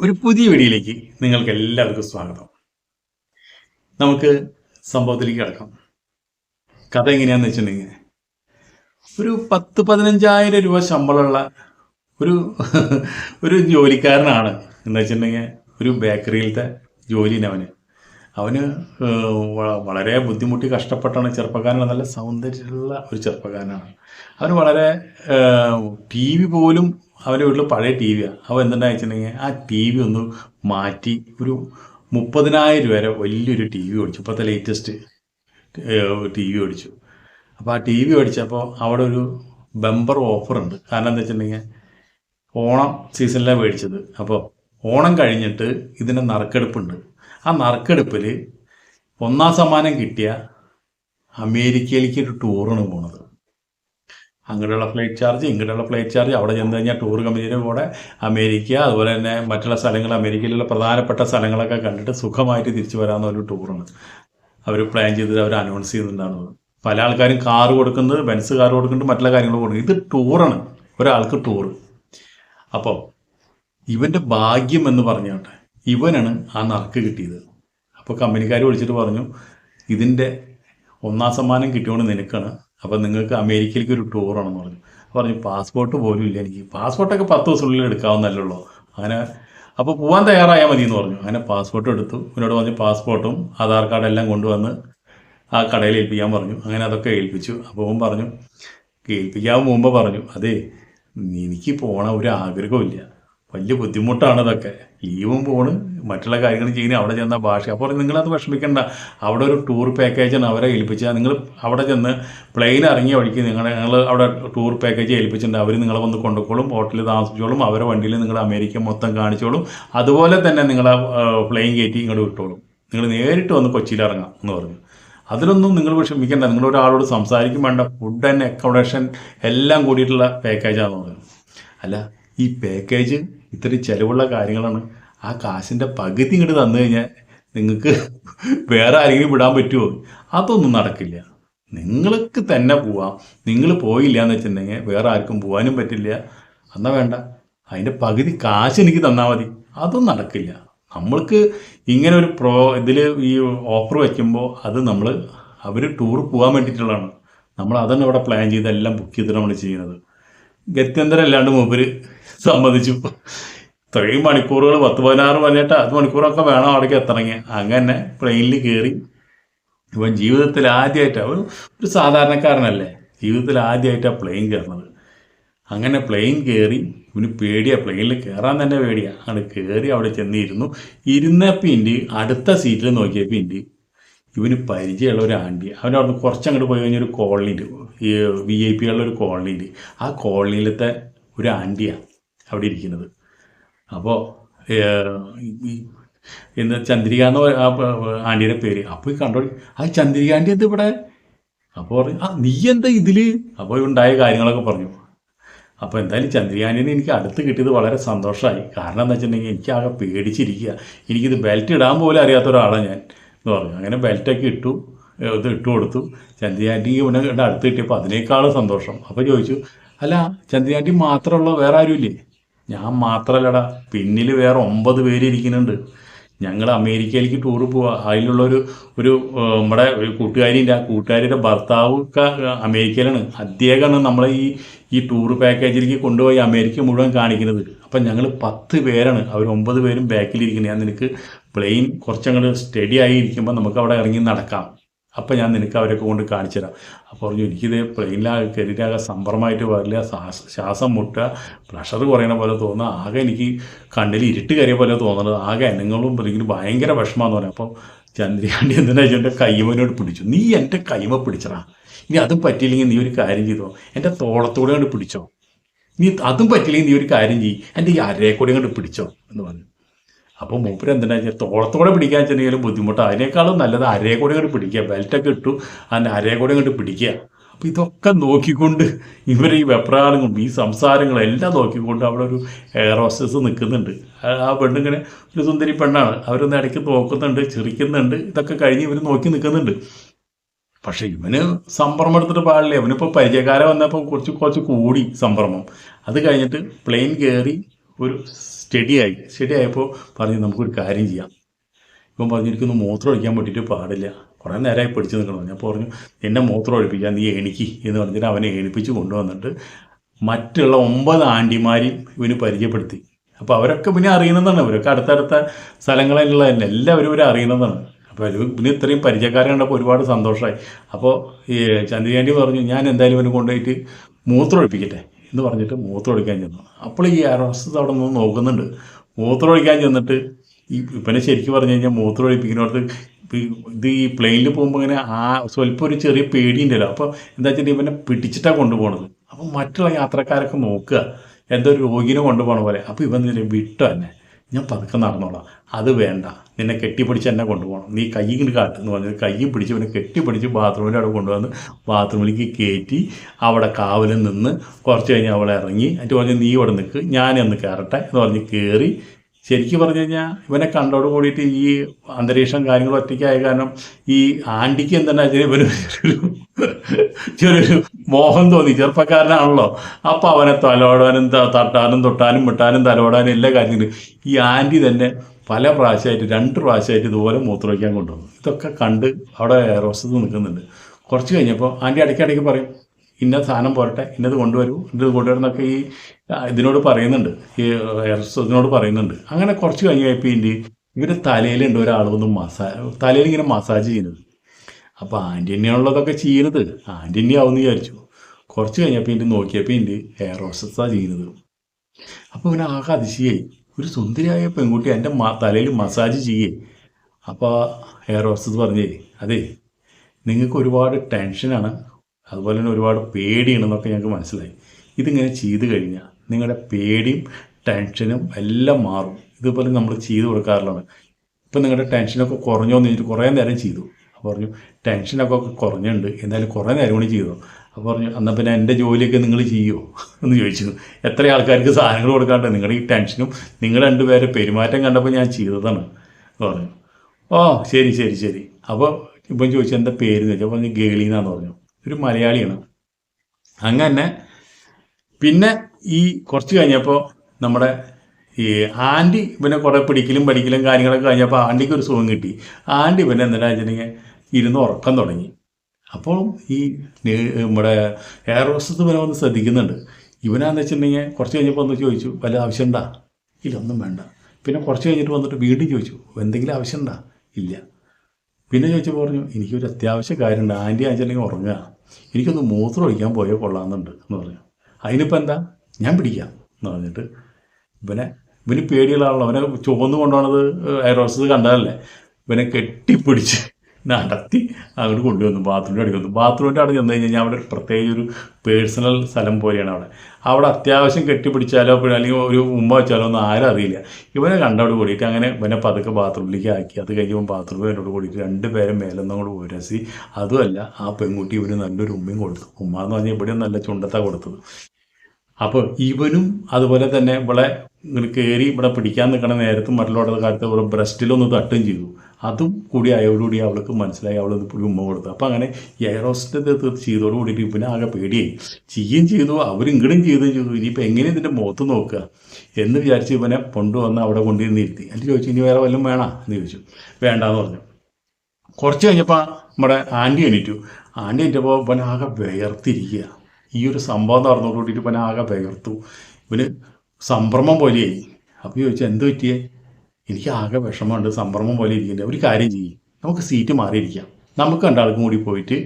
ഒരു പുതിയ വീഡിയോയിലേക്ക് നിങ്ങൾക്ക് എല്ലാവർക്കും സ്വാഗതം. നമുക്ക് സംഭവത്തിലേക്ക് കിടക്കാം. കഥ എങ്ങനെയാന്ന് വെച്ചിട്ടുണ്ടെങ്കിൽ ഒരു പത്ത് പതിനഞ്ചായിരം രൂപ ശമ്പളമുള്ള ഒരു ഒരു ജോലിക്കാരനാണ് എന്ന് വെച്ചിട്ടുണ്ടെങ്കിൽ ഒരു ബേക്കറിയിലത്തെ ജോലിന് അവന്. അവന് വളരെ ബുദ്ധിമുട്ടി കഷ്ടപ്പെട്ടാണ് ചെറുപ്പക്കാരനാണ് നല്ല സൗന്ദര്യമുള്ള ഒരു ചെറുപ്പക്കാരനാണ്. അവന് വളരെ ടി വി പോലും അവന്റെ വീട്ടിൽ പഴയ ടി വിയാണ് അവൻ എന്തുണ്ടാ വെച്ചിട്ടുണ്ടെങ്കിൽ ആ ടി വി ഒന്ന് മാറ്റി ഒരു മുപ്പതിനായിരം വരെ വലിയൊരു ടി വി മേടിച്ചു ഇപ്പോഴത്തെ ലേറ്റസ്റ്റ് ടി വി മേടിച്ചു അപ്പോൾ ആ ടി വി മേടിച്ചപ്പോൾ അവിടെ ഒരു ബമ്പർ ഓഫർ ഉണ്ട്. കാരണം എന്താ വെച്ചിട്ടുണ്ടെങ്കിൽ ഓണം സീസണിലാണ് മേടിച്ചത്. അപ്പോൾ ഓണം കഴിഞ്ഞിട്ട് ഇതിന്റെ നറുക്കെടുപ്പുണ്ട്. ആ നറുക്കെടുപ്പിൽ ഒന്നാം സമ്മാനം കിട്ടിയ അമേരിക്കയിലേക്ക് ഒരു ടൂറാണ് പോണത്. അങ്ങോട്ടുള്ള ഫ്ലൈറ്റ് ചാർജ് ഇങ്ങോട്ടുള്ള ഫ്ലൈറ്റ് ചാർജ് അവിടെ ചെന്ന് കഴിഞ്ഞാൽ ടൂർ കമ്പനിയുടെ കൂടെ അമേരിക്ക അതുപോലെ തന്നെ മറ്റുള്ള സ്ഥലങ്ങൾ അമേരിക്കയിലുള്ള പ്രധാനപ്പെട്ട സ്ഥലങ്ങളൊക്കെ കണ്ടിട്ട് സുഖമായിട്ട് തിരിച്ചു വരാവുന്ന ഒരു ടൂറാണ് അവർ പ്ലാൻ ചെയ്തിട്ട് അവർ അനൗൺസ് ചെയ്യുന്നുണ്ടാണ് പല ആൾക്കാരും കാർ കൊടുക്കുന്നത് ബെൻസ് കാർ കൊടുക്കുന്നുണ്ട് മറ്റുള്ള കാര്യങ്ങൾ കൊടുക്കുന്നത് ഇത് ടൂറാണ് ഒരാൾക്ക് ടൂർ അപ്പോൾ ഇവന്റെ ഭാഗ്യം എന്ന് പറഞ്ഞോട്ടെ ഇവനാണ് ആ നറുക്ക് കിട്ടിയത്. അപ്പോൾ കമ്പനിക്കാർ വിളിച്ചിട്ട് പറഞ്ഞു ഇതിന്റെ ഒന്നാം സമ്മാനം കിട്ടിയോണ്ട് നിനക്കാണ്. അപ്പോൾ നിങ്ങൾക്ക് അമേരിക്കയിലേക്ക് ഒരു ടൂറാണെന്ന് പറഞ്ഞു. പറഞ്ഞു പാസ്പോർട്ട് പോലും ഇല്ല എനിക്ക്. പാസ്പോർട്ടൊക്കെ പത്ത് ദിവസത്തിനുള്ളിൽ എടുക്കാവുന്നല്ലോ അങ്ങനെ അപ്പോൾ പോകാൻ തയ്യാറായാൽ മതി എന്ന് പറഞ്ഞു. അങ്ങനെ പാസ്പോർട്ട് എടുത്തു. എന്നോട് പറഞ്ഞു പാസ്പോർട്ടും ആധാർ കാർഡ് എല്ലാം കൊണ്ടുവന്ന് ആ കടയിൽ ഏൽപ്പിക്കാൻ പറഞ്ഞു. അങ്ങനെ അതൊക്കെ ഏൽപ്പിച്ചു. അപ്പോൾ പറഞ്ഞു ഏൽപ്പിക്കാൻ മുമ്പ് പറഞ്ഞു. അതെ എനിക്ക് പോണ ഒരു ആഗ്രഹമില്ല വലിയ ബുദ്ധിമുട്ടാണ് ഇതൊക്കെ. ലീവും പോണ് മറ്റുള്ള കാര്യങ്ങൾ ചെയ്യുന്നത് അവിടെ ചെന്ന ഭാഷ. അപ്പോൾ നിങ്ങളത് വിഷമിക്കേണ്ട. അവിടെ ഒരു ടൂർ പാക്കേജാണ് അവരെ ഏൽപ്പിച്ചാൽ നിങ്ങൾ അവിടെ ചെന്ന് പ്ലെയിൻ ഇറങ്ങിയ വഴിക്ക് നിങ്ങൾ ഞങ്ങൾ അവിടെ ടൂർ പാക്കേജ് ഏൽപ്പിച്ചിട്ടുണ്ട്. അവർ നിങ്ങളെ വന്ന് കൊണ്ടുപോളും ഹോട്ടലിൽ താമസിച്ചോളും. അവരെ വണ്ടിയിൽ നിങ്ങൾ അമേരിക്ക മൊത്തം കാണിച്ചോളും. അതുപോലെ തന്നെ നിങ്ങളെ പ്ലെയിൻ കയറ്റി ഇങ്ങോട്ട് വിട്ടോളും. നിങ്ങൾ നേരിട്ട് വന്ന് കൊച്ചിയിൽ ഇറങ്ങാം എന്ന് പറഞ്ഞു. അതിലൊന്നും നിങ്ങൾ വിഷമിക്കേണ്ട. നിങ്ങൾ ഒരാളോട് സംസാരിക്കും വേണ്ട. ഫുഡ് ആൻഡ് അക്കോമഡേഷൻ എല്ലാം കൂടിയിട്ടുള്ള പാക്കേജാണെന്ന് പറഞ്ഞു. അല്ല ഈ പാക്കേജ് ഇത്രയും ചിലവുള്ള കാര്യങ്ങളാണ്. ആ കാശിന്റെ പകുതി ഇങ്ങോട്ട് തന്നു കഴിഞ്ഞാൽ നിങ്ങൾക്ക് വേറെ ആരെങ്കിലും വിടാൻ പറ്റുമോ അതൊന്നും നടക്കില്ല. നിങ്ങൾക്ക് തന്നെ പോവാം. നിങ്ങൾ പോയില്ല എന്ന് വെച്ചിട്ടുണ്ടെങ്കിൽ വേറെ ആർക്കും പോകാനും പറ്റില്ല. എന്നാ വേണ്ട. അതിന്റെ പകുതി കാശ് എനിക്ക് തന്നാൽ മതി. അതൊന്നും നടക്കില്ല. നമ്മൾക്ക് ഇങ്ങനെ ഒരു പ്രോ ഇതിൽ ഈ ഓഫർ വയ്ക്കുമ്പോൾ അത് നമ്മൾ അവർ ടൂർ പോകാൻ വേണ്ടിയിട്ടുള്ളതാണ്. നമ്മൾ അതാണ് ഇവിടെ പ്ലാൻ ചെയ്ത് എല്ലാം ബുക്ക് ചെയ്തിട്ട് നമ്മൾ ചെയ്യുന്നത്. ഗത്യന്തരം അല്ലാണ്ട് മൂപ്പര് സമ്മതിച്ചു. ഇത്രയും മണിക്കൂറുകൾ പത്ത് പതിനാറ് പതിനെട്ട് അത് മണിക്കൂറൊക്കെ വേണം അവിടേക്ക് എത്തണമെങ്കിൽ അങ്ങനെ പ്ലെയിനിൽ കയറി ഇവൻ ജീവിതത്തിൽ ആദ്യമായിട്ടാണ് ഒരു സാധാരണക്കാരനല്ലേ? ജീവിതത്തിൽ ആദ്യമായിട്ടാണ് പ്ലെയിൻ കയറുന്നത് അങ്ങനെ പ്ലെയിൻ കയറി ഇവന് പേടിയാണ് പ്ലെയിനിൽ കയറാൻ തന്നെ പേടിയാണ് അങ്ങനെ കയറി അവിടെ ചെന്നിരുന്നു. ഇരുന്നപ്പിന്റെ അടുത്ത സീറ്റിൽ നോക്കിയപ്പോൾ ഇന്റെ ഇവന് പരിചയമുള്ള ഒരു ആന്റി. അവിടെ കുറച്ചങ്ങോട്ട് പോയി കഴിഞ്ഞാൽ ഒരു കോളനി ഉണ്ട് ഈ വി ഐ പികളുടെ ഒരു കോളനിയിൽ ആ കോളനിയിലത്തെ ഒരു ആന്റിയാണ് അവിടെ ഇരിക്കുന്നത്. അപ്പോൾ ഇന്ന് ചന്ദ്രിക എന്ന് ആന്റിയുടെ പേര്. അപ്പോൾ ഈ കണ്ടോ ആ ചന്ദ്രിക ആന്റി എന്ത് ഇവിടെ? അപ്പോൾ പറഞ്ഞു ആ നീ എന്താ ഇതിൽ അപ്പോൾ ഉണ്ടായ കാര്യങ്ങളൊക്കെ പറഞ്ഞു. അപ്പോൾ എന്തായാലും ചന്ദ്രയാനിനെ എനിക്ക് അടുത്ത് കിട്ടിയത് വളരെ സന്തോഷമായി കാരണം എന്താ വെച്ചിട്ടുണ്ടെങ്കിൽ എനിക്ക് ആകെ പേടിച്ചിരിക്കുക. എനിക്കിത് ബെൽറ്റ് ഇടാൻ പോലും അറിയാത്ത ഒരാളാണ് ഞാൻ. എന്ന് പറഞ്ഞു. അങ്ങനെ ബെൽറ്റൊക്കെ ഇട്ടു ഇത് ഇട്ടു കൊടുത്തു. ചന്ദ്രയാന്റി ഇവനെ അടുത്ത് കിട്ടിയപ്പോൾ അതിനേക്കാളും സന്തോഷം. അപ്പോൾ ചോദിച്ചു അല്ല ചന്ദ്രയാന്റി മാത്രമുള്ള വേറെ ആരുമില്ലേ? ഞാൻ മാത്രമല്ലടാ പിന്നിൽ വേറെ ഒമ്പത് പേര് ഇരിക്കുന്നുണ്ട്. ഞങ്ങൾ അമേരിക്കയിലേക്ക് ടൂർ പോവുക അതിലുള്ളൊരു ഒരു ഒരു നമ്മുടെ ഒരു കൂട്ടുകാരിന്റെ ആ കൂട്ടുകാരിയുടെ ഭർത്താവ് അമേരിക്കയിലാണ്. അദ്ദേഹമാണ് നമ്മളെ ഈ ഈ ടൂർ പാക്കേജിലേക്ക് കൊണ്ടുപോയി അമേരിക്ക മുഴുവൻ കാണിക്കുന്നത്. അപ്പം ഞങ്ങൾ പത്ത് പേരാണ്. അവർ ഒമ്പത് പേരും ബാക്കിലിരിക്കുന്നത് ഞാൻ നിനക്ക് പ്ലെയിൻ കുറച്ചങ്ങോട്ട് സ്റ്റഡി ആയി ഇരിക്കുമ്പോൾ നമുക്ക് അവിടെ ഇറങ്ങി നടക്കാം. അപ്പോൾ ഞാൻ നിനക്ക് അവരൊക്കെ കൊണ്ട് കാണിച്ചു തരാം. അപ്പോൾ പറഞ്ഞു എനിക്കിത് പ്ലെയിനിലാകെ കയറിയിട്ടാകെ സംഭ്രമമായിട്ട് വരില്ല ശ്വാസ മുട്ടുക പ്രഷർ കുറയണ പോലെ തോന്നുക ആകെ എനിക്ക് കണ്ണിൽ ഇരുട്ട് കയറിയ പോലെ തോന്നുന്നത് ആകെ അനങ്ങളും എനിക്ക് ഭയങ്കര വിഷമമെന്ന് പറഞ്ഞു അപ്പോൾ ചന്ദ്രയാണ്ടി എന്തിനാ എന്റെ കൈമനോട് പിടിച്ചു? നീ എന്റെ കൈമ പിടിച്ചടാ. ഇനി അതും പറ്റിയില്ലെങ്കിൽ നീ ഒരു കാര്യം ചെയ്തോ? എന്റെ തോളത്തോടെ കൊണ്ട് പിടിച്ചോ. നീ അതും പറ്റില്ലെങ്കിൽ നീ ഒരു കാര്യം ചെയ്യ്. എന്റെ ഈ അരയെ കൂടെ കൊണ്ട് പിടിച്ചോ എന്ന് പറഞ്ഞു. അപ്പോൾ മൂപ്പര് എന്തിനാ വെച്ചാൽ തോളത്തോടെ പിടിക്കാൻ ചെന്നെങ്കിലും ബുദ്ധിമുട്ടാണ് അതിനേക്കാളും നല്ലത് അരേ കൂടെ അങ്ങോട്ട് പിടിക്കുക. ബെൽറ്റൊക്കെ ഇട്ടു അതിന്റെ അരേ കൂടെ അങ്ങോട്ട് പിടിക്കുക. അപ്പോൾ ഇതൊക്കെ നോക്കിക്കൊണ്ട് ഇവർ ഈ വെപ്രാളങ്ങളും ഈ സംസാരങ്ങളും എല്ലാം നോക്കിക്കൊണ്ട് അവിടെ ഒരു എയർ ഹോസ്റ്റസ് നിൽക്കുന്നുണ്ട് ആ- പെണ്ണിങ്ങനെ ഒരു സുന്ദരി പെണ്ണാണ്. അവരൊന്ന് ഇടയ്ക്ക് നോക്കുന്നുണ്ട് ചിരിക്കുന്നുണ്ട്. ഇതൊക്കെ കഴിഞ്ഞ് ഇവർ നോക്കി നിൽക്കുന്നുണ്ട് പക്ഷേ ഇവന് സംഭ്രമം എടുത്തിട്ട് പാടില്ല? ഇവനിപ്പോൾ പരിചയക്കാരെ വന്നപ്പോൾ കുറച്ച് കുറച്ച് കൂടി സംഭ്രമം. അത് കഴിഞ്ഞിട്ട് പ്ലെയിൻ കയറി ഒരു സ്റ്റഡിയായി സ്റ്റഡി ആയപ്പോൾ പറഞ്ഞു നമുക്കൊരു കാര്യം ചെയ്യാം. ഇപ്പം പറഞ്ഞു എനിക്കൊന്ന് മൂത്രം ഒഴിക്കാൻ പറ്റിയിട്ട് പാടില്ല. കുറേ നേരമായി പിടിച്ചു നിൽക്കണം. ഞാൻ പറഞ്ഞു എന്നെ മൂത്രം ഒഴിപ്പിക്കാൻ നീ എണിക്ക് എന്ന് പറഞ്ഞിട്ട് അവനെ എണിപ്പിച്ച് കൊണ്ടുവന്നിട്ട് മറ്റുള്ള ഒമ്പത് ആന്റിമാരെയും ഇവന് പരിചയപ്പെടുത്തി. അപ്പോൾ അവരൊക്കെ പിന്നെ അറിയുന്നതാണ്. അവരൊക്കെ അടുത്തടുത്ത സ്ഥലങ്ങളിലുള്ള തന്നെ എല്ലാവരും ഇവരെ അറിയുന്നതാണ്. അപ്പോൾ പിന്നെ ഇത്രയും പരിചയക്കാരെ കണ്ടപ്പോൾ ഒരുപാട് സന്തോഷമായി. അപ്പോൾ ഈ ചന്ദ്രയാന്റി പറഞ്ഞു ഞാൻ എന്തായാലും ഇവനെ കൊണ്ടുപോയിട്ട് മൂത്രം ഒഴിപ്പിക്കട്ടെ. എന്ന് പറഞ്ഞിട്ട് മൂത്രം ഒഴിക്കാൻ ചെന്നു. അപ്പോൾ ഈ അറസ്റ്റ് അവിടെ നിന്ന് നോക്കുന്നുണ്ട്. മൂത്രം ഒഴിക്കാൻ ചെന്നിട്ട് ഈ പിന്നെ ശരിക്കും പറഞ്ഞു കഴിഞ്ഞാൽ മൂത്രം ഒഴിപ്പിക്കുന്നവർക്ക് ഇത് ഈ പ്ലെയിനിൽ പോകുമ്പോൾ ഇങ്ങനെ ആ സ്വല്പം ഒരു ചെറിയ പേടിയുണ്ടല്ലോ. അപ്പോൾ എന്താ വെച്ചിട്ട് ഇവനെ പിടിച്ചിട്ടാണ് കൊണ്ടുപോകണത് അപ്പോൾ മറ്റുള്ള യാത്രക്കാരൊക്കെ നോക്കുക. എന്തോ ഒരു രോഗിനെ കൊണ്ടുപോകണ പോലെ. അപ്പോൾ ഇവൻ വിട്ടോ തന്നെ. ഞാൻ പതുക്കെ നടന്നോളാം. അത് വേണ്ട. നിന്നെ കെട്ടിപ്പിടിച്ച് എന്നെ കൊണ്ടുപോകണം. നീ കൈ ഇങ്ങനെ കാട്ടെന്ന് പറഞ്ഞത് കൈ പിടിച്ച് ഇവനെ കെട്ടിപ്പിടിച്ച് ബാത്റൂമിന്റെ അവിടെ കൊണ്ടുവന്ന് ബാത്റൂമിലേക്ക് കയറ്റി അവിടെ കാവലിൽ നിന്ന് കുറച്ച് കഴിഞ്ഞ് അവളെ ഇറങ്ങി. എന്നിട്ട് പറഞ്ഞ് നീ ഇവിടെ നിൽക്ക്. ഞാനൊന്ന് കയറട്ടെ. എന്ന് പറഞ്ഞ് കയറി ശരിക്കും പറഞ്ഞു കഴിഞ്ഞാൽ ഇവനെ കണ്ടോട് കൂടിയിട്ട് ഈ അന്തരീക്ഷം കാര്യങ്ങൾ ഒറ്റയ്ക്കായ കാരണം ഈ ആന്റിക്ക് എന്താ വെച്ചാൽ ഇവന് ചെറിയൊരു മോഹം തോന്നി ചെറുപ്പക്കാരനാണല്ലോ. അപ്പം അവനെ തലോടാനും തട്ടാനും തൊട്ടാനും മുട്ടാനും തലോടാനും എല്ലാ കാര്യങ്ങളും ഈ ആന്റി തന്നെ പല പ്രാവശ്യമായിട്ട് രണ്ട് പ്രാവശ്യമായിട്ട് ഇതുപോലെ മൂത്രമൊഴിക്കാൻ കൊണ്ടുവന്നു. ഇതൊക്കെ കണ്ട് അവിടെ റോസത്ത് നിൽക്കുന്നുണ്ട്. കുറച്ച് കഴിഞ്ഞപ്പോൾ ആന്റി ഇടയ്ക്കിടയ്ക്ക് പറയും ഇന്ന സാധനം പോരട്ടെ ഇന്നത് കൊണ്ടുവരൂ ഇന്നത് കൊണ്ടുവരുന്നൊക്കെ ഈ ഇതിനോട് പറയുന്നുണ്ട്. ഈ ഇതിനോട് പറയുന്നുണ്ട്. അങ്ങനെ കുറച്ച് കഴിഞ്ഞ് കഴിയുമ്പോൾ ഇതിന്റെ ഇവരുടെ തലയിലുണ്ട് ഒരാൾ ഒന്ന് മസാ തലയിൽ ഇങ്ങനെ മസാജ് ചെയ്യുന്നത്. അപ്പോൾ ആന്റി ചെയ്യുന്നത്. ആന്റി വിചാരിച്ചു. കുറച്ച് കഴിഞ്ഞപ്പോൾ ഇനി നോക്കിയപ്പോൾ ഇനി ഹെയർ ഹോസ്റ്റസാണ് ചെയ്യുന്നത്. അപ്പോൾ ഇവന് ആകെ അതിശയായി. ഒരു സുന്ദരിയായ പെൺകുട്ടി എന്റെ തലയിൽ മസാജ് ചെയ്യേ. അപ്പോൾ ഹെയർ ഹോസ്റ്റസ് പറഞ്ഞേ അതെ നിങ്ങൾക്ക് ഒരുപാട് ടെൻഷനാണ് അതുപോലെ തന്നെ ഒരുപാട് പേടിയാണെന്നൊക്കെ ഞങ്ങൾക്ക് മനസ്സിലായി. ഇതിങ്ങനെ ചെയ്ത് കഴിഞ്ഞാൽ നിങ്ങളുടെ പേടിയും ടെൻഷനും എല്ലാം മാറും. ഇതുപോലെ നമ്മൾ ചെയ്ത് കൊടുക്കാറുള്ളത് ഇപ്പം നിങ്ങളുടെ ടെൻഷനൊക്കെ കുറഞ്ഞോ എന്ന് ചോദിച്ചിട്ട് കുറേ നേരം ചെയ്തു. അപ്പോൾ പറഞ്ഞു ടെൻഷനൊക്കെ കുറഞ്ഞുണ്ട് എന്തായാലും കുറേ നേരം കൂടി ചെയ്തു. അപ്പോൾ പറഞ്ഞു എന്നാൽ പിന്നെ എന്റെ ജോലിയൊക്കെ നിങ്ങൾ ചെയ്യുമോ എന്ന് ചോദിച്ചു. എത്ര ആൾക്കാർക്ക് സാധനങ്ങൾ കൊടുക്കാണ്ട് നിങ്ങളുടെ ഈ ടെൻഷനും നിങ്ങൾ രണ്ടുപേരെ പെരുമാറ്റം കണ്ടപ്പോൾ ഞാൻ ചെയ്തതാണ് പറഞ്ഞു. ഓ ശരി ശരി ശരി. അപ്പോൾ ഇപ്പം ചോദിച്ചു എന്താ പേര്? എന്ന് ചോദിച്ചു. അപ്പോൾ പറഞ്ഞു ഗേളി എന്നാന്ന് പറഞ്ഞു. ഒരു മലയാളിയാണ്. അങ്ങനെ പിന്നെ ഈ കുറച്ച് കഴിഞ്ഞപ്പോൾ നമ്മുടെ ഈ ആന്റി പിന്നെ കുറേ പിടിക്കലും പഠിക്കലും കാര്യങ്ങളൊക്കെ കഴിഞ്ഞപ്പോൾ ആന്റിക്ക് ഒരു സുഖം കിട്ടി. ആന്റി പിന്നെ എന്താ വെച്ചിട്ടുണ്ടെങ്കിൽ ഇരുന്ന് ഉറക്കം തുടങ്ങി. അപ്പോൾ ഈ നമ്മുടെ എയർ ഹോസ്റ്റസ് പിന്നെ വന്ന് ശ്രദ്ധിക്കുന്നുണ്ട്. ഇവനാന്ന് വെച്ചിട്ടുണ്ടെങ്കിൽ കുറച്ച് കഴിഞ്ഞപ്പോൾ ഒന്ന് ചോദിച്ചു വല്ല ആവശ്യമുണ്ടാ? ഇല്ല ഒന്നും വേണ്ട. പിന്നെ കുറച്ച് കഴിഞ്ഞിട്ട് വന്നിട്ട് വീണ്ടും ചോദിച്ചു എന്തെങ്കിലും ആവശ്യമുണ്ടാ? ഇല്ല. പിന്നെ ചോദിച്ചപ്പോൾ പറഞ്ഞു എനിക്കൊരു അത്യാവശ്യ കാര്യമുണ്ട്. ആന്റി ആഞ്ചല്ലെങ്കിൽ ഉറങ്ങുക. എനിക്കൊന്ന് മൂത്രം ഒഴിക്കാൻ പോയോ കൊള്ളാമെന്നുണ്ട് എന്ന് പറഞ്ഞു. അതിനിപ്പോൾ എന്താ? ഞാൻ പിടിക്കാം എന്ന് പറഞ്ഞിട്ട് ഇവനെ ഇവന് പേടിയുള്ളതാണല്ലോ അവനെ ചുവന്ന് കൊണ്ടുപോണത് എയറോസസ് കണ്ടതല്ലേ ഇവനെ കെട്ടിപ്പിടിച്ച് നടത്തി അങ്ങോട്ട് കൊണ്ടുവന്നു ബാത്റൂമിന്റെ അടുത്ത് വന്നു. ബാത്റൂമിന്റെ അവിടെ ചെന്ന് കഴിഞ്ഞാൽ അവിടെ ഒരു പ്രത്യേക ഒരു പേഴ്സണൽ സ്ഥലം പോലെയാണ് അവിടെ. അവിടെ അത്യാവശ്യം കെട്ടിപ്പിടിച്ചാലോ അല്ലെങ്കിൽ ഒരു ഉമ്മ വെച്ചാലോ ഒന്നും ആരും അറിയില്ല. ഇവനെ കണ്ടോട് കൂടിയിട്ട് അങ്ങനെ ഇവനെ പതുക്കെ ബാത്റൂമിലേക്ക് ആക്കി. അത് കഴിയുമ്പോൾ ബാത്റൂമിൽ എന്നോട് കൂടിയിട്ട് രണ്ടുപേരും പേരും കൂടെ ഉരസി. അതുമല്ല ആ പെൺകുട്ടി ഇവന് നല്ലൊരു ഉമ്മയും കൊടുത്തു. ഉമ്മ എന്ന് പറഞ്ഞാൽ ഇവിടെ നല്ല ചുണ്ടത്താണ് കൊടുത്തത്. അപ്പോൾ ഇവനും അതുപോലെ തന്നെ ഇവിടെ ഇങ്ങനെ കയറി ഇവിടെ പിടിക്കാൻ നിൽക്കണ നേരത്തും മറ്റുള്ള കാലത്ത് ഇവിടെ ബ്രസ്റ്റിലൊന്ന് തട്ടുകയും ചെയ്തു. അതും കൂടി അയോടുകൂടി അവൾക്ക് മനസ്സിലായി. അവൾ പുള്ളി ഉമ്മ കൊടുത്തു. അപ്പം അങ്ങനെ എയറോസ്റ്റ് ചെയ്തോട് കൂടിയിട്ട് ഇവനെ ആകെ പേടിയായി. ചെയ്യുകയും ചെയ്തു. അവരിങ്ങടും ചെയ്തും ചെയ്തു. ഇനിയിപ്പോൾ എങ്ങനെ ഇതിന്റെ മുഖത്ത് നോക്കുക എന്ന് വിചാരിച്ച് ഇവനെ കൊണ്ടുവന്ന് അവിടെ കൊണ്ടുവന്ന് ഇരുത്തി എന്നിട്ട് ചോദിച്ചു ഇനി വേറെ വല്ലതും വേണോ? എന്ന് ചോദിച്ചു. വേണ്ടാന്ന് പറഞ്ഞു. കുറച്ച് കഴിഞ്ഞപ്പോൾ നമ്മുടെ ആന്റി എണീറ്റു. ആന്റി എണീറ്റപ്പോൾ ഇവൻ ആകെ ഈ ഒരു സംഭവം നടന്നോട് കൂട്ടിയിട്ട് ഇവൻ ആകെ വിയർത്തു. ഇവന് സംഭ്രമം പോലെയായി അപ്പോൾ ചോദിച്ചു എന്ത് പറ്റിയേ? എനിക്ക് ആകെ വിഷമമുണ്ട് സംഭ്രമം പോലെ ഇരിക്കുന്നുണ്ട്. ഒരു കാര്യം ചെയ്യും നമുക്ക് സീറ്റ് മാറിയിരിക്കാം. നമുക്ക് രണ്ടാൾക്കും കൂടി പോയിട്ട്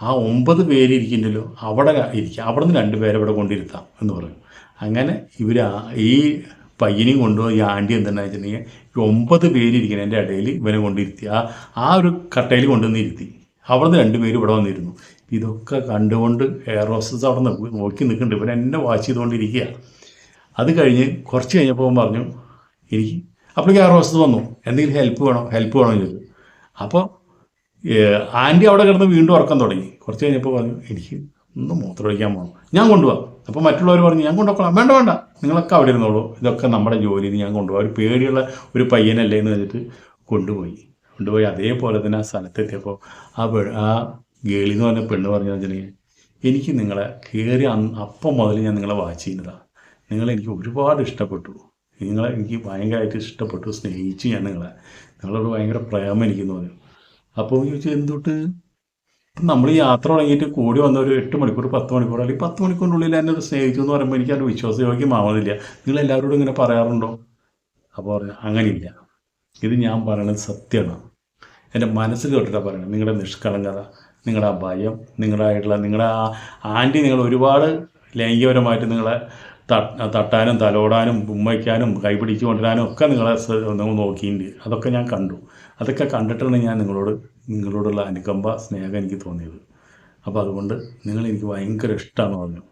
ആ ഒമ്പത് പേര് ഇരിക്കുന്നുണ്ടല്ലോ അവിടെ ഇരിക്കാം. അവിടെ നിന്ന് രണ്ട് പേരെ ഇവിടെ കൊണ്ടിരുത്താം എന്ന് പറഞ്ഞു അങ്ങനെ ഇവർ ഈ പയ്യനെയും കൊണ്ടുപോയി ഈ ആണ്ടി എന്തെന്ന് വെച്ചിട്ടുണ്ടെങ്കിൽ ഒമ്പത് പേര് ഇരിക്കുന്നതിന്റെ ഇടയിൽ ഇവനെ കൊണ്ടിരുത്തി. ആ ആ ഒരു കട്ടയിൽ കൊണ്ടുവന്ന് ഇരുത്തി. അവിടെ നിന്ന് രണ്ടുപേരും ഇവിടെ വന്നിരുന്നു. ഇതൊക്കെ കണ്ടുകൊണ്ട് എയർ ഹോസ്റ്റസ് അവിടെ നോക്കി നിൽക്കുന്നുണ്ട്. ഇവൻ എന്നെ വാച്ച് ചെയ്തുകൊണ്ടിരിക്കുക അത് കഴിഞ്ഞ് കുറച്ച് കഴിഞ്ഞപ്പോൾ പറഞ്ഞു എനിക്ക് അപ്പോഴേക്ക് എയർ ഹോസ്റ്റസ് വന്നു. എന്തെങ്കിലും ഹെൽപ്പ് വേണോ? ഹെൽപ്പ് വേണോ? ചോദിച്ചു. അപ്പോൾ ആന്റി അവിടെ കിടന്ന് വീണ്ടും ഉറക്കം തുടങ്ങി. കുറച്ച് കഴിഞ്ഞപ്പോൾ പറഞ്ഞു എനിക്ക് ഒന്ന് മൂത്രമൊഴിക്കാൻ പോകണം ഞാൻ കൊണ്ടുപോകാം അപ്പോൾ മറ്റുള്ളവർ പറഞ്ഞു ഞാൻ കൊണ്ടുപോകണം വേണ്ട വേണ്ട. നിങ്ങളൊക്കെ അവിടെ ഇരുന്നോളൂ. ഇതൊക്കെ നമ്മുടെ ജോലി ഞാൻ കൊണ്ടുപോകാം. ഒരു പേടിയുള്ള ഒരു പയ്യനല്ലേ എന്ന് വെച്ചിട്ട് കൊണ്ടുപോയി. കൊണ്ടുപോയി അതേപോലെ തന്നെ ആ സ്ഥലത്തെത്തിയപ്പോൾ ആ ആ ഗേളി എന്ന് പറഞ്ഞ പെണ്ണ് പറഞ്ഞു വെച്ചിട്ടുണ്ടെങ്കിൽ എനിക്ക് നിങ്ങളെ കയറി അപ്പം മുതൽ ഞാൻ നിങ്ങളെ വാച്ച് ചെയ്യുന്നതാണ് നിങ്ങൾ എനിക്ക് ഒരുപാട് ഇഷ്ടപ്പെട്ടു. നിങ്ങളെ എനിക്ക് ഭയങ്കരമായിട്ട് ഇഷ്ടപ്പെട്ടു സ്നേഹിച്ചു ഞാൻ നിങ്ങളെ. നിങ്ങളോട് ഭയങ്കര പ്രേമം എനിക്ക് തോന്നി അപ്പോൾ ചോദിച്ചു എന്തൊട്ട്? നമ്മൾ യാത്ര തുടങ്ങിയിട്ട് കൂടി വന്ന ഒരു എട്ട് മണിക്കൂർ പത്ത് മണിക്കൂർ അല്ലെങ്കിൽ പത്ത് മണിക്കൂറിനുള്ളിൽ എന്നെ സ്നേഹിച്ചു എന്ന് പറയുമ്പോൾ എനിക്ക് അത് വിശ്വാസയോഗ്യമാവുന്നില്ല നിങ്ങൾ എല്ലാവരോടും ഇങ്ങനെ പറയാറുണ്ടോ? അപ്പോൾ പറഞ്ഞു അങ്ങനെയില്ല. ഇത് ഞാൻ പറയണത് സത്യമാണ്. എന്റെ മനസ്സിൽ തൊട്ടിട്ടാണ് പറയണത്. നിങ്ങളുടെ നിഷ്കളങ്കത നിങ്ങളുടെ ആ ഭയം നിങ്ങളായിട്ടുള്ള നിങ്ങളുടെ ആ ആന്റി നിങ്ങൾ ഒരുപാട് ലൈംഗികപരമായിട്ട് നിങ്ങളെ തട്ട് തട്ടാനും തലോടാനും ഉമ്മയ്ക്കാനും കൈപിടിച്ചു കൊണ്ടുവരാനും ഒക്കെ നിങ്ങളെ നിങ്ങൾ നോക്കിയിട്ടുണ്ട്. അതൊക്കെ ഞാൻ കണ്ടു. അതൊക്കെ കണ്ടിട്ടാണ് ഞാൻ നിങ്ങളോട് നിങ്ങളോടുള്ള അനുകമ്പ സ്നേഹം എനിക്ക് തോന്നിയത്. അപ്പോൾ അതുകൊണ്ട് നിങ്ങൾ എനിക്ക് ഭയങ്കര ഇഷ്ടമാണെന്ന് പറഞ്ഞു.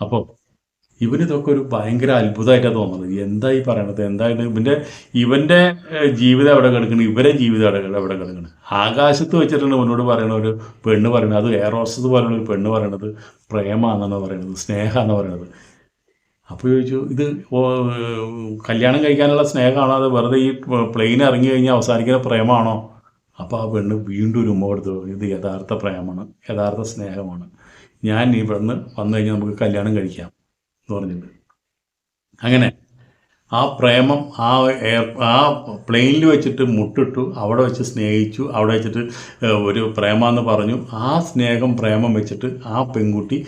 അപ്പോൾ ഇവനിതൊക്കെ ഒരു ഭയങ്കര അത്ഭുതമായിട്ടാണ് തോന്നുന്നത്. എന്താ ഈ പറയണത്? എന്തായിട്ട് ഇവന്റെ ഇവന്റെ ജീവിതം എവിടെ കിടക്കണം? ഇവരെ ജീവിതം എവിടെ എവിടെ കിടക്കണം? ആകാശത്ത് വെച്ചിട്ടാണ് ഇവനോട് പറയണ ഒരു പെണ്ണ് പറയണത്. അത് ഹോസ്റ്റസ് പോലുള്ള ഒരു പെണ്ണ് പറയണത് പ്രേമാണെന്നാണ് പറയണത് സ്നേഹമാണെന്ന് പറയണത്. അപ്പോൾ ചോദിച്ചു ഇത് കല്യാണം കഴിക്കാനുള്ള സ്നേഹമാണോ? അത് വെറുതെ ഈ പ്ലെയിൻ ഇറങ്ങി കഴിഞ്ഞാൽ അവസാനിക്കുന്ന പ്രേമാണോ? അപ്പോൾ ആ പെണ്ണ് വീണ്ടും ഒരു ഉമ്മ കൊടുത്തു. ഇത് യഥാർത്ഥ പ്രേമമാണ് യഥാർത്ഥ സ്നേഹമാണ്. ഞാൻ ഇവിടുന്ന് വന്നു കഴിഞ്ഞാൽ നമുക്ക് കല്യാണം കഴിക്കാം. എന്ന് പറഞ്ഞിട്ട്. അങ്ങനെ ആ പ്രേമം ആ എയർ ആ പ്ലെയിനിൽ വെച്ചിട്ട് മുട്ടിട്ടു അവിടെ വെച്ച് സ്നേഹിച്ചു അവിടെ വെച്ചിട്ട് ഒരു പ്രേമാന്ന് പറഞ്ഞു. ആ സ്നേഹം പ്രേമം വെച്ചിട്ട് ആ പെൺകുട്ടി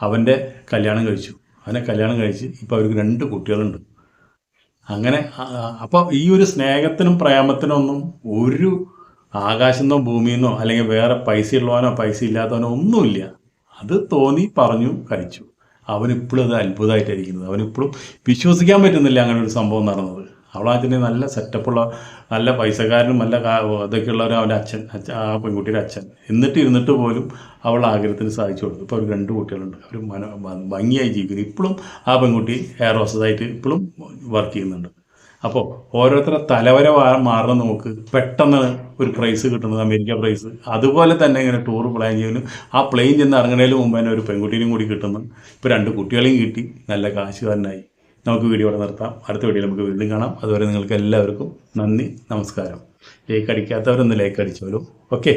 അവന്റെ കല്യാണം കഴിച്ചു. അവനെ കല്യാണം കഴിച്ച് ഇപ്പോൾ അവർക്ക് രണ്ട് കുട്ടികളുണ്ട്. അങ്ങനെ അപ്പോൾ ഈ ഒരു സ്നേഹത്തിനും പ്രേമത്തിനൊന്നും ഒരു ആകാശമെന്നോ ഭൂമിയെന്നോ അല്ലെങ്കിൽ വേറെ പൈസ ഉള്ളവനോ പൈസ ഇല്ലാത്തവനോ ഒന്നുമില്ല. അത് തോന്നി പറഞ്ഞു കഴിച്ചു അവനിപ്പോഴും അത് അത്ഭുതമായിട്ടായിരിക്കുന്നത് അവനിപ്പോഴും വിശ്വസിക്കാൻ പറ്റുന്നില്ല അങ്ങനെ ഒരു സംഭവം നടന്നത്. അവളാച്ചന്റെ നല്ല സെറ്റപ്പുള്ള നല്ല പൈസക്കാരനും നല്ല ഇതൊക്കെയുള്ളവരും അവന്റെ അച്ഛൻ അച്ഛൻ ആ പെൺകുട്ടിയുടെ അച്ഛൻ. എന്നിട്ട് ഇരുന്നിട്ട് പോലും അവൾ ആഗ്രഹത്തിന് സാധിച്ചു കൊടുത്തു. ഇപ്പോൾ അവർ രണ്ട് കുട്ടികളുണ്ട്. അവർ മന ഭംഗിയായി ജീവിക്കുന്നു. ഇപ്പോഴും ആ പെൺകുട്ടി എയർ ഹോസ്റ്റസായിട്ട് ഇപ്പോഴും വർക്ക് ചെയ്യുന്നുണ്ട്. അപ്പോൾ ഓരോരുത്തരുടെ തലവര മാറണം നമുക്ക്. പെട്ടെന്ന് ഒരു പ്രൈസ് കിട്ടുന്നത് അമേരിക്ക പ്രൈസ് അതുപോലെ തന്നെ ഇങ്ങനെ ടൂർ പ്ലാൻ ചെയ്യുന്നു ആ പ്ലെയിൻ ചെന്ന് ഇറങ്ങുന്നതിന് മുമ്പ് തന്നെ ഒരു പെൺകുട്ടീനും കൂടി കിട്ടുന്നു. ഇപ്പോൾ രണ്ട് കുട്ടികളെയും കിട്ടി. നല്ല കാശ് കാശുകാരനായി നമുക്ക് വീഡിയോ ഇവിടെ നിർത്താം. അടുത്ത വീഡിയോ നമുക്ക് വീണ്ടും കാണാം. അതുവരെ നിങ്ങൾക്ക് എല്ലാവർക്കും നന്ദി നമസ്കാരം. ലേക്ക് അടിക്കാത്തവരൊന്ന് ലേക്ക് അടിച്ചോളൂ. ഓക്കെ